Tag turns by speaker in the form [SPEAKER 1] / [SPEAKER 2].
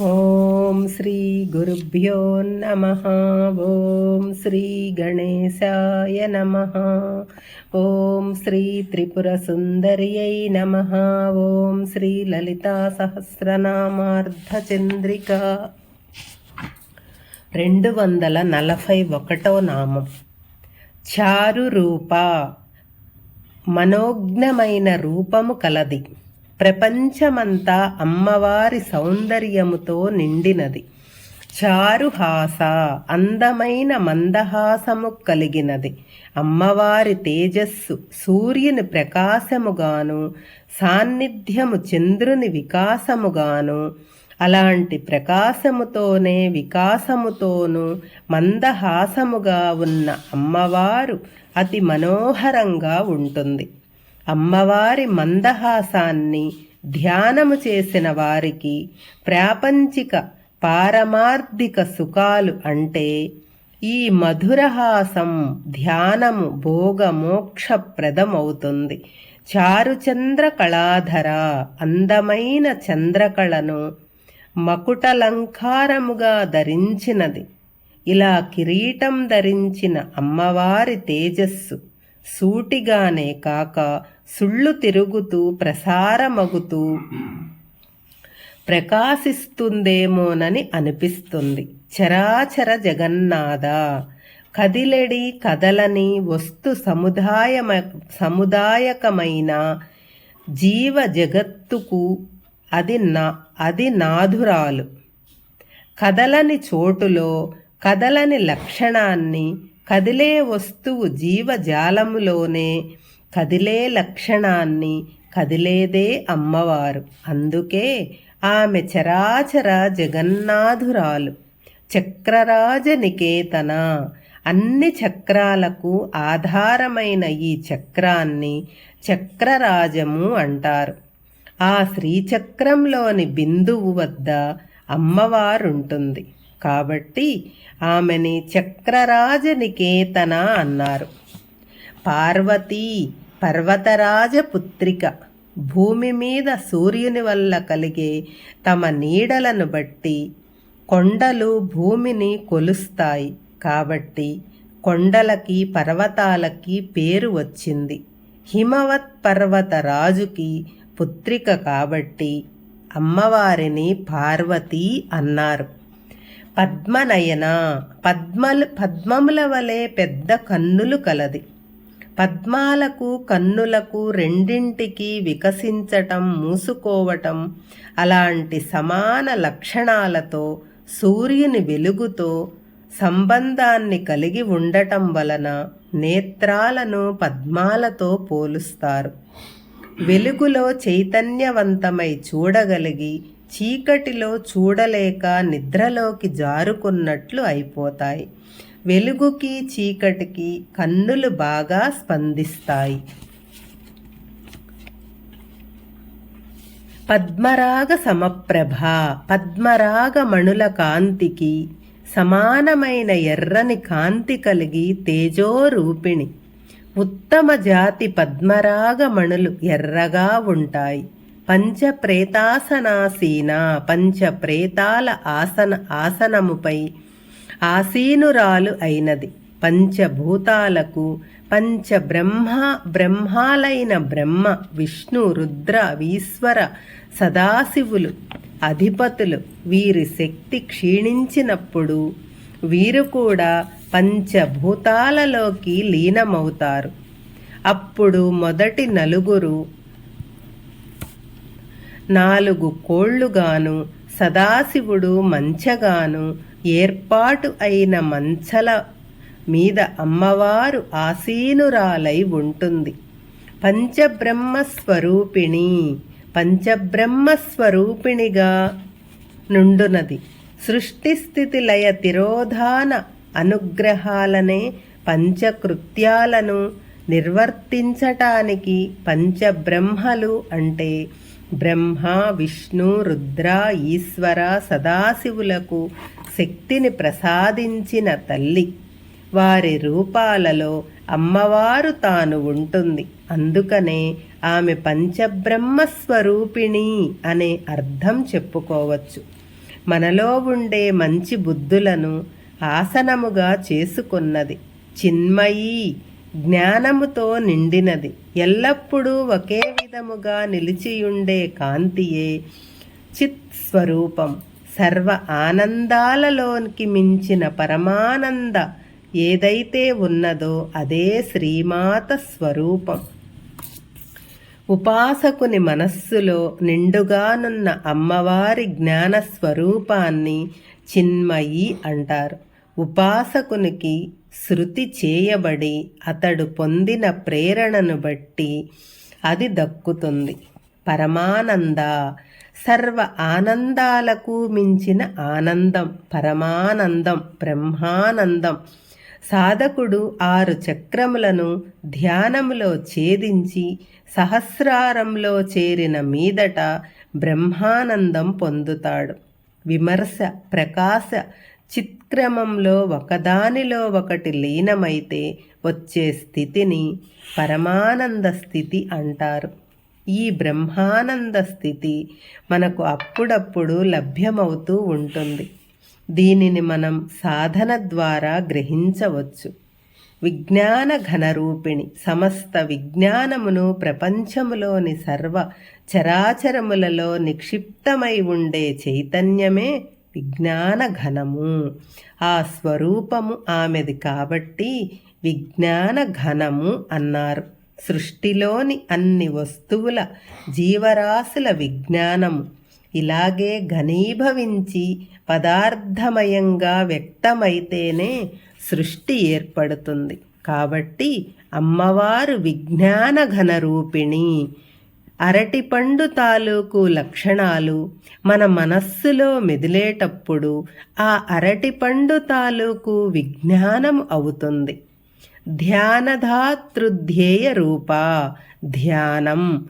[SPEAKER 1] ఓం శ్రీ గురుభ్యో నమ. ఓం శ్రీ గణేశాయ నమ. ఓం శ్రీ త్రిపుర సుందర్యై నమ. ఓం శ్రీ లలితా సహస్రనామార్ధచంద్రిక. రెండు వందల నలభై ఒకటో నామం. చారు రూప. మనోజ్ఞమైన రూపము కలది. ప్రపంచమంతా అమ్మవారి సౌందర్యముతో నిండినది. చారుహాస అందమైన మందహాసము కలిగినది. అమ్మవారి తేజస్సు సూర్యుని ప్రకాశముగాను సాన్నిధ్యము చంద్రుని వికాసముగాను అలాంటి ప్రకాశముతోనే వికాసముతోనూ మందహాసముగా ఉన్న అమ్మవారు అతి మనోహరంగా ఉంటుంది. అమ్మవారి మందహాసాన్ని ధ్యానము చేసిన వారికి ప్రాపంచిక పారమార్థిక సుఖాలు అంటే ఈ మధురహాసం ధ్యానము భోగమోక్షప్రదమవుతుంది. చారుచంద్ర కళాధర అందమైన చంద్రకళను మకుటలంకారముగా ధరించినది. ఇలా కిరీటం ధరించిన అమ్మవారి తేజస్సు సూటిగానే కాక సుళ్ళు తిరుగుతూ ప్రసారమగుతూ ప్రకాశిస్తుందేమోనని అనిపిస్తుంది. చరాచర జగన్నాథ కదిలెడి కదలని వస్తు సముదాయమ సముదాయకమైన జీవ జగత్తుకు అది నా అది నాధురాలు. కదలని చోటులో కదలని లక్షణాన్ని కదిలే వస్తువు జీవజాలములోనే కదిలే లక్షణాన్ని కదిలేదే అమ్మవారు. అందుకే ఆమె చరాచర జగన్నాథురాలు చక్రరాజ నికేతన అన్ని చక్రాలకు ఆధారమైన ఈ చక్రాన్ని చక్రరాజము అంటారు. ఆ శ్రీచక్రంలోని బిందువు వద్ద అమ్మవారుంటుంది. కాబట్టి ఆమెని చక్రరాజ నికేతన అన్నారు. పార్వతీ పర్వతరాజ పుత్రిక భూమి మీద సూర్యుని వల్ల కలిగే తమ నీడలను బట్టి కొండలు భూమిని కొలుస్తాయి. కాబట్టి కొండలకి పర్వతాలకి పేరు వచ్చింది. హిమవత్ పర్వత రాజుకి పుత్రిక కాబట్టి అమ్మవారిని పార్వతి అన్నారు. పద్మనయన పద్మలు పద్మముల వలె పెద్ద కన్నులు కలది. పద్మాలకు కన్నులకు రెండింటికి వికసించటం మూసుకోవటం అలాంటి సమాన లక్షణాలతో సూర్యుని వెలుగుతో సంబంధాన్ని కలిగి ఉండటం వలన నేత్రాలను పద్మాలతో పోలుస్తారు. వెలుగులో చైతన్యవంతమై చూడగలిగి చీకటిలో చూడలేక నిద్రలోకి జారుకున్నట్లు అయిపోతాయి. వెలుగుకి చీకటికి కన్నులు బాగా స్పందిస్తాయి. పద్మరాగ సమప్రభ పద్మరాగ మణుల కాంతికి సమానమైన ఎర్రని కాంతి కలిగి తేజోరూపిణి. ఉత్తమ జాతి పద్మరాగమణులు ఎర్రగా ఉంటాయి. పంచప్రేతాసనాసీన పంచప్రేతాల ఆసన ఆసనముపై ఆసీనురాలు అయినది. పంచభూతాలకు పంచబ్రహ్మ బ్రహ్మాలైన బ్రహ్మ విష్ణు రుద్ర ఈశ్వర సదాశివులు అధిపతులు. వీరి శక్తి క్షీణించినప్పుడు వీరు కూడా పంచభూతాలలోకి లీనమవుతారు. అప్పుడు మొదటి నలుగురు నాలుగు కోళ్ళుగాను సదాశివుడు మంచగాను ఏర్పాటు అయిన మంచల మీద అమ్మవారు ఆసీనురాలై ఉంటుంది. పంచబ్రహ్మస్వరూపిణి పంచబ్రహ్మస్వరూపిణిగా నుండునది. సృష్టిస్థితి లయ తిరోధాన అనుగ్రహాలనే పంచకృత్యాలను నిర్వర్తించటానికి పంచబ్రహ్మలు అంటే బ్రహ్మ విష్ణు రుద్ర ఈశ్వర సదాశివులకు శక్తిని ప్రసాదించిన తల్లి. వారి రూపాలలో అమ్మవారు తాను ఉంటుంది. అందుకనే ఆమె పంచబ్రహ్మస్వరూపిణి అనే అర్థం చెప్పుకోవచ్చు. మనలో ఉండే మంచి బుద్ధులను ఆసనముగా చేసుకున్నది. చిన్మయీ. జ్ఞానముతో నిండినది. ఎల్లప్పుడూ ఒకే విధముగా నిలిచియుండే కాంతియే చిత్ స్వరూపం సర్వ ఆనందాలలోనికి మించిన పరమానంద ఏదైతే ఉన్నదో అదే శ్రీమాత స్వరూపం. ఉపాసకుని మనస్సులో నిండుగానున్న అమ్మవారి జ్ఞాన స్వరూపాన్ని చిన్మయి అంటారు. ఉపాసకునికి శృతి చేయబడి అతడు పొందిన ప్రేరణను బట్టి అది దక్కుతుంది. పరమానంద సర్వ ఆనందాలకు మించిన ఆనందం పరమానందం బ్రహ్మానందం. సాధకుడు ఆరు చక్రములను ధ్యానములో ఛేదించి సహస్రారంలో చేరిన మీదట బ్రహ్మానందం పొందుతాడు. విమర్శ ప్రకాశ చిత్క్రమంలో ఒకదానిలో ఒకటి లీనమైతే వచ్చే స్థితిని పరమానంద స్థితి అంటారు. ఈ బ్రహ్మానంద స్థితి మనకు అప్పుడప్పుడు లభ్యమవుతూ ఉంటుంది. దీనిని మనం సాధన ద్వారా గ్రహించవచ్చు. విజ్ఞాన ఘనరూపిణి సమస్త విజ్ఞానమును ప్రపంచములోని సర్వ చరాచరములలో నిక్షిప్తమై ఉండే చైతన్యమే విజ్ఞాన ఘనము ఆ స్వరూపము ఆమెది కాబట్టి విజ్ఞాన ఘనము అన్నారు. సృష్టిలోని అన్ని వస్తువుల జీవరాశుల విజ్ఞానము. ఇలాగే ఘనీభవించి పదార్థమయంగా వ్యక్తమైతేనే సృష్టి ఏర్పడుతుంది. కాబట్టి అమ్మవారు విజ్ఞాన ఘన రూపిణి అరటిపండు తాలూకు లక్షణాలు మన మనస్సులో మెదిలేటప్పుడు ఆ అరటిపండు తాలూకు విజ్ఞానం అవుతుంది. ధ్యానధాతృధ్యేయ రూప ధ్యానం.